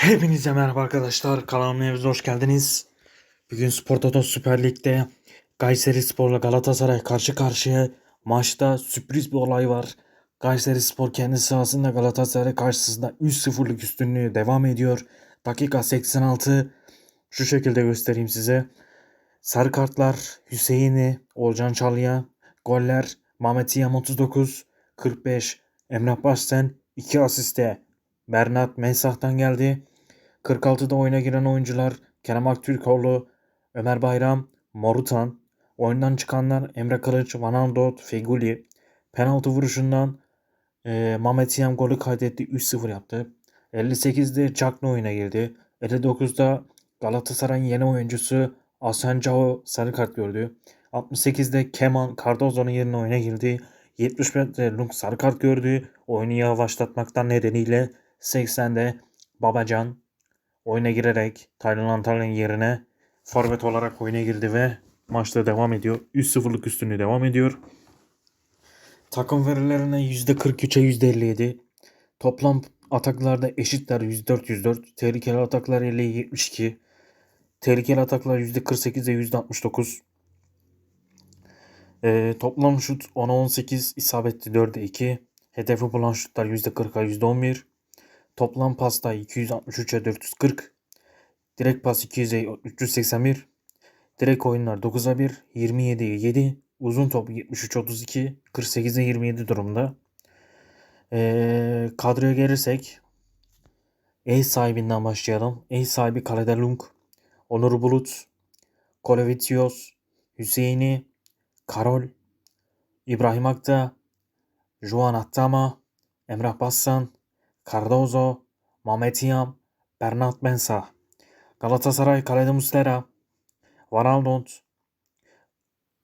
Hepinize merhaba arkadaşlar. Kanalıma evinize hoş geldiniz. Bugün Spor Toto Süper Lig'de Kayseri Spor'la Galatasaray karşı karşıya. Maçta sürpriz bir olay var. Kayseri Spor kendi sahasında Galatasaray karşısında 3-0'lık üstünlüğü devam ediyor. Dakika 86. Şu şekilde göstereyim size. Sarı kartlar Hüseyin'i, Olcan Çalı'ya. Goller Mehmet Yam 39, 45, Emrah Başsen 2 asiste Bernat Mensah'tan geldi. 46'da oyuna giren oyuncular Kerem Aktürkoğlu, Ömer Bayram, Morutan. Oyundan çıkanlar Emre Kılıç, Van Aanholt, Feguli. Penaltı vuruşundan e, Mehmet Siyam golü kaydetti. 3-0 yaptı. 58'de Cakne oyuna girdi. 59'da Galatasaray'ın yeni oyuncusu Asancao sarı kart gördü. 68'de Keman Cardozo'nun yerine oyuna girdi. 75'de Lung sarı kart gördü. Oyunu yavaşlatmaktan nedeniyle 80'de Babacan oyuna girerek Taylan Antalya'nın yerine forvet olarak oyuna girdi ve maçta devam ediyor. 3-0'lık üstünlüğü devam ediyor. Takım verilerine %43'e %57. Toplam ataklarda eşitler %4-104. Tehlikeli ataklar 50-72. Tehlikeli ataklar %48'e %69. Ee, toplam şut 10'a 18, isabetli 4'e 2. Hedefi bulan şutlar %40'a %11. Toplam pasta 263'e 440. Direkt pas 200'e 381. Direkt oyunlar 9'a 1, 27'ye 7. Uzun top 73-32, 48'e 27 durumda. Ee, kadroya gelirsek ev sahibinden başlayalım. Ev sahibi kalede Lung, Onur Bulut, Kolovitios, Hüseyin'i, Karol, İbrahim Akta, Juan Attama, Emrah Bassan, Cardozo, Mehmet Bernat Mensah. Galatasaray kalede Muslera, Van Aanholt,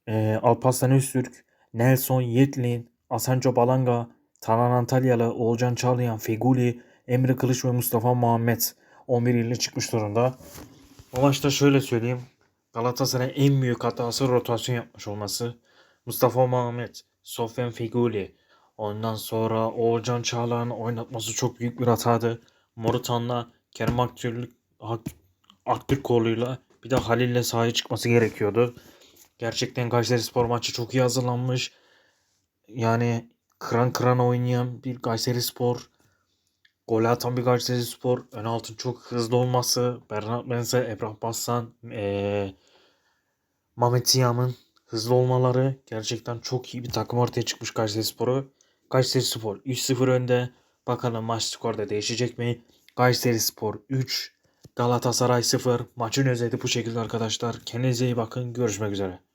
e, Alparslan Öztürk, Nelson Yetlin, Asancho Balanga, Tanan Antalyalı, Oğulcan Çağlayan, Feguli, Emre Kılıç ve Mustafa Muhammed 11 ile çıkmış durumda. Bu maçta şöyle söyleyeyim. Galatasaray'ın en büyük hatası rotasyon yapmış olması. Mustafa Muhammed, Sofyan Feguli, ondan sonra Oğulcan Çağlayan'ın oynatması çok büyük bir hatadı. Morutan'la Kerem Aktürk, Ak- Aktürkoğlu'yla bir de Halil'le sahaya çıkması gerekiyordu. Gerçekten Kayseri Spor maçı çok iyi hazırlanmış. Yani kıran kıran oynayan bir Kayseri Spor. Gol atan bir Kayseri Spor. Ön altın çok hızlı olması. Bernat Mense, Emrah Bassan, ee, Mehmet Siyam'ın hızlı olmaları gerçekten çok iyi bir takım ortaya çıkmış Kayseri Spor'u. Kayseri Spor 3-0 önde. Bakalım maç skorda değişecek mi? Kayseri Spor 3, Galatasaray 0. Maçın özeti bu şekilde arkadaşlar. Kendinize iyi bakın. Görüşmek üzere.